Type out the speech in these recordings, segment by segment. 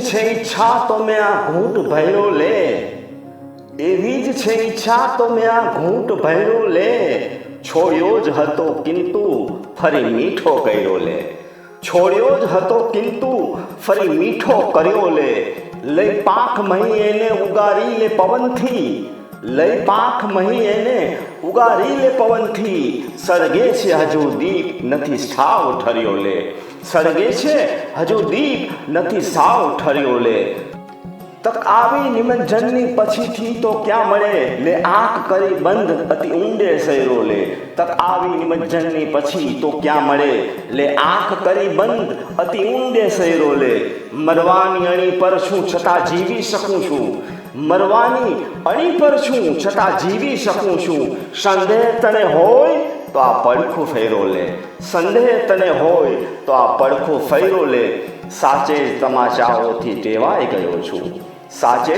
છે ઈચ્છા તો મેં આ ઘૂંટ ભર્યો લે. એવી જ છે ઈચ્છા તો મેં આ ઘૂંટ ભૈરો લે. છોડ્યો જ હતો કિંતુ, ફરી મીઠો કર્યો લે. છોડ્યો જ હતો કિંતુ, ફરી મીઠો કર્યો લે. લઈ પાક મહી એને ઉગારી લે પવનથી. લઈ પાંખ મહી એને ઉગારી લે પવનથી. સળગે છે હજુ દીપ, નથી સાવ ઠર્યો લે. સળગે છે હજુ દીપ, નથી સાવ ઠર્યો લે. તક આવી નિમજ્જનની પછીથી તો ક્યાં મળે? લે આંખ કરી બંધ અતિ ઊંડે સૈરો લે. તક આવી નિમજ્જનની પછી તો ક્યાં મળે? લે આંખ કરી બંધ અતિ ઊંડે સૈરો લે. મરવાની અણી પર છું છતાં જીવી શકું છું. મરવાની અણી પર છું છતાં જીવી શકું છું. સંદેહ તને હોય તો આ પડખું ફેરો લે. સંદેહ તને હોય તો આ પડખું ફેરો લે. સાચે તમાચાઓથી ટેવાઈ ગયો છું. સાચે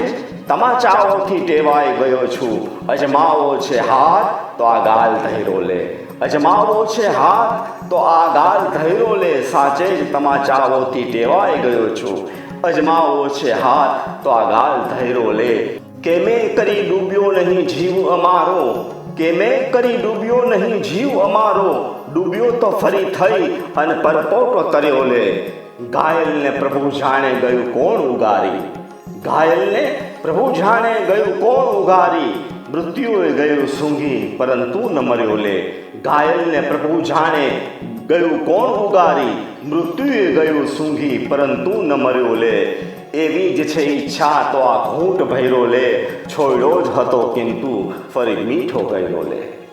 તમાચાઓથી ટેવાઈ ગયો છું. અજમાવો છે હાથ, તો આ ગાલ ધૈરો લે. અજમાવો છે હાથ, તો આ ગાલ ધૈરો લે. સાચે જ તમાચાઓથી ટેવાઈ ગયો છું. અજમાવો છે હાથ, તો આ ગાલ ધૈરો લે. કે મેં કરી ડૂબ્યો નહીં જીવ અમારો? કે મેં કરી ડૂબ્યો નહીં જીવ અમારો? ડૂબ્યો તો ફરી થઈ અને પરપોટો તર્યો લે. ઘાયલને પ્રભુ જાણે ગયું કોણ ઉગારી? ઘાયલને પ્રભુ જાણે ગયું કોણ ઉગારી? મૃત્યુએ ગયું સૂંઘી, પરંતુ ન મર્યો લે. ઘાયલને પ્રભુ જાણે ગયું કોણ ઉગારી? મૃત્યુએ ગયું સૂંઘી, પરંતુ ન મર્યો લે. એવી જ છે ઈચ્છા, તો આ ઘૂંટ ભૈરો લે. છોડ્યો જ હતો, કિંતુ ફરી મીઠો ગયો લે.